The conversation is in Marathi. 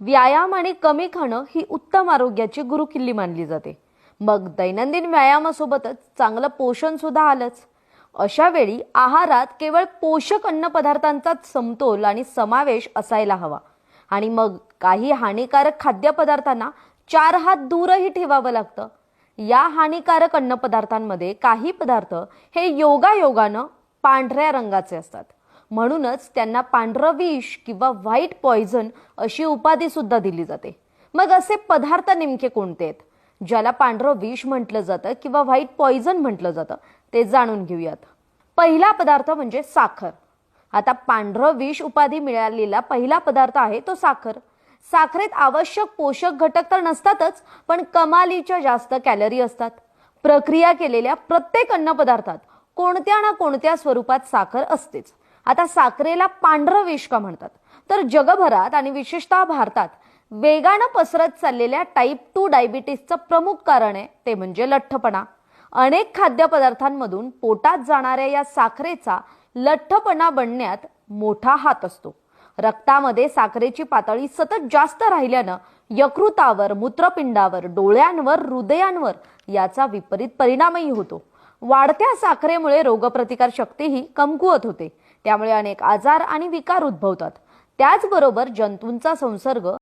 व्यायाम आणि कमी खाणं ही उत्तम आरोग्याची गुरुकिल्ली मानली जाते. मग दैनंदिन व्यायामासोबतच चांगलं पोषण सुद्धा आलंच. अशा वेळी आहारात केवळ पोषक अन्नपदार्थांचाच समतोल आणि समावेश असायला हवा. आणि मग काही हानिकारक खाद्यपदार्थांना चार हात दूरही ठेवावं लागतं. या हानिकारक अन्नपदार्थांमध्ये काही पदार्थ हे योगायोगानं पांढऱ्या रंगाचे असतात. म्हणूनच त्यांना पांढरं विष किंवा व्हाईट पॉइझन अशी उपाधी सुद्धा दिली जाते. मग असे पदार्थ नेमके कोणते आहेत? ज्याला पांढरं विष म्हटलं जातं किंवा व्हाईट पॉइझन म्हटलं जातं ते जाणून घेऊयात. पहिला पदार्थ म्हणजे साखर. आता पांढरं विष उपाधी मिळालेला पहिला पदार्थ आहे तो साखर. साखरेत आवश्यक पोषक घटक तर नसतातच पण कमालीच्या जास्त कॅलरी असतात. प्रक्रिया केलेल्या प्रत्येक अन्नपदार्थात कोणत्या ना कोणत्या स्वरूपात साखर असतेच. आता साखरेला पांढरं विष का म्हणतात? तर जगभरात आणि विशेषतः भारतात वेगानं पसरत चाललेल्या टाईप टू डायबिटीसचं प्रमुख कारण आहे ते म्हणजे लठ्ठपणा. अनेक खाद्यपदार्थांमधून पोटात जाणाऱ्या या साखरेचा लठ्ठपणा बनण्यात मोठा हात असतो. रक्तामध्ये साखरेची पातळी सतत जास्त राहिल्यानं यकृतावर मूत्रपिंडावर डोळ्यांवर हृदयांवर याचा विपरीत परिणामही होतो. वाढत्या साखरेमुळे रोगप्रतिकार शक्तीही कमकुवत होते. त्यामुळे अनेक आजार आणि विकार उद्भवतात. त्याचबरोबर जंतूंचा संसर्ग